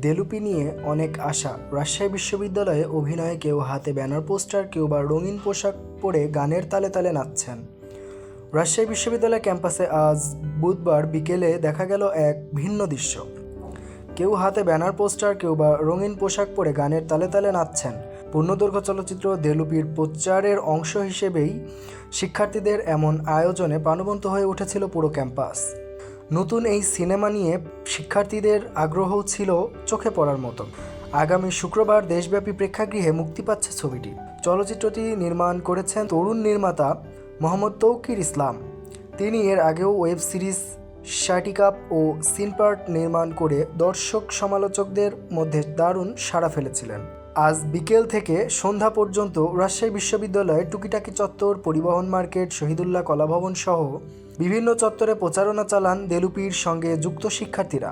দেলুপি নিয়ে অনেক আশা। রাজশাহী বিশ্ববিদ্যালয়ে অভিনয়ে কেউ হাতে ব্যানার, পোস্টার, কেউ বা রঙিন পোশাক পরে গানের তালে তালে নাচছেন। রাজশাহী বিশ্ববিদ্যালয় ক্যাম্পাসে আজ বুধবার বিকেলে দেখা গেল এক ভিন্ন দৃশ্য। কেউ হাতে ব্যানার, পোস্টার, কেউ বা রঙিন পোশাক পরে গানের তালে তালে নাচছেন। পূর্ণদৈর্ঘ্য চলচ্চিত্র দেলুপির প্রচারের অংশ হিসেবেই শিক্ষার্থীদের এমন আয়োজনে প্রাণবন্ত হয়ে উঠেছিল পুরো ক্যাম্পাস। নতুন এই সিনেমা নিয়ে শিক্ষার্থীদের আগ্রহ ছিল চোখে পড়ার মতো। আগামী শুক্রবার দেশব্যাপী প্রেক্ষাগৃহে মুক্তি পাচ্ছে ছবিটি। চলচ্চিত্রটি নির্মাণ করেছেন তরুণ নির্মাতা মোহাম্মদ তৌকির ইসলাম। তিনি এর আগেও ওয়েব সিরিজ শার্টিকাপ ও সিনপার্ট নির্মাণ করে দর্শক সমালোচকদের মধ্যে দারুণ সাড়া ফেলেছিলেন। আজ বিকেল থেকে সন্ধ্যা পর্যন্ত রাজশাহী বিশ্ববিদ্যালয়ের টুকিটাকি চত্বর, পরিবহন মার্কেট, শহীদুল্লাহ কলাভবন সহ বিভিন্ন চত্বরে প্রচারণা চালান দেলুপির সঙ্গে যুক্ত শিক্ষার্থীরা।